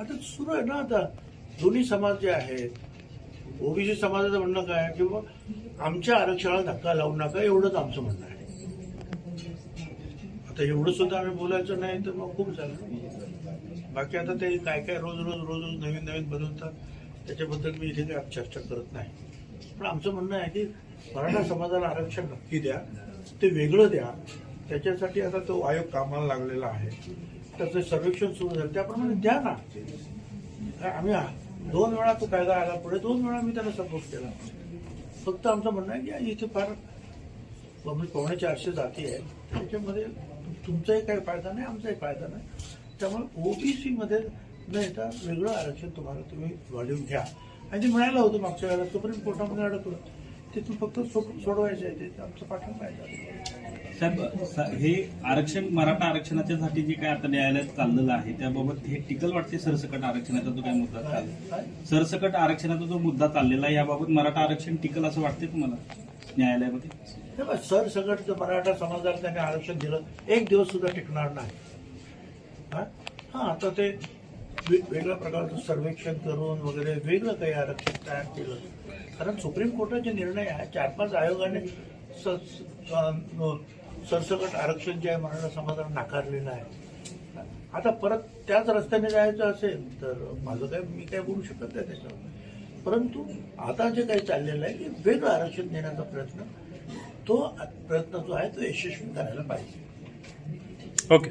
आता सुरू आहे ना आता. दोन्ही समाज जे आहेत ओबीसी समाजाचं म्हणणं काय आहे की बुवा आमच्या आरक्षणाला धक्का लावू नका एवढंच आमचं म्हणणं आहे. आता एवढं सुद्धा आम्ही बोलायचं नाही तर मग खूप झालं. बाकी आता ते काय काय रोज रोज रोज रोज नवीन नवीन बनवतात त्याच्याबद्दल मी इथे काही चर्चा करत नाही. पण आमचं म्हणणं आहे की मराठा समाजाला आरक्षण नक्की द्या ते वेगळं द्या. त्याच्यासाठी आता तो आयोग कामाला लागलेला आहे. त्याचं सर्वेक्षण सुरू झालं. त्याप्रमाणे द्या ना. काय आम्ही दोन वेळा तो कायदा आला पुढे दोन वेळा मी त्याला सपोर्ट केला. फक्त आमचं म्हणणं आहे की इथे फार पावणे चारशे जाती आहेत त्याच्यामध्ये तुमचाही काही फायदा नाही आमचाही फायदा नाही. त्यामुळे ओबीसीमध्ये न येता वेगळं आरक्षण तुम्हाला तुम्ही वाढवून घ्या. आणि ते म्हणायला होतं मागच्या वेळेला सुप्रीम कोर्टामध्ये अडकलं. तिथून फक्त सो- सोडवायचं आहे ते. आमचं पाठवून पाहिजे साहेब हे आरक्षण मराठा आरक्षणाच्यासाठी जे काय आता न्यायालयात चाललेलं आहे त्याबाबत हे टिकल वाटते सरसकट आरक्षणाचा जो काय मुद्दा चालला सरसकट आरक्षणाचा जो मुद्दा चाललेला आहे याबाबत मराठा आरक्षण टिकल असं वाटते तुम्हाला न्यायालयामध्ये? सरसकट जर मराठा समाजाला त्यांनी आरक्षण दिलं एक दिवस सुद्धा टिकणार नाही. हा? आता ते वेगळ्या प्रकारचं सर्वेक्षण करून वगैरे वेगळं काही आरक्षण तयार केलं. कारण सुप्रीम कोर्टाचे निर्णय आहे चार पाच आयोगाने स- सरसकट आरक्षण जे आहे मराठा समाजाला नाकारलेलं आहे. आता परत त्याच रस्त्याने जायचं असेल तर माझं काय मी काय बोलू शकत नाही त्याच्यावर. परंतु आता जे काही चाललेलं आहे की वेगळं आरक्षण देण्याचा प्रयत्न तो प्रयत्न जो आहे तो यशस्वी करायला पाहिजे. ओके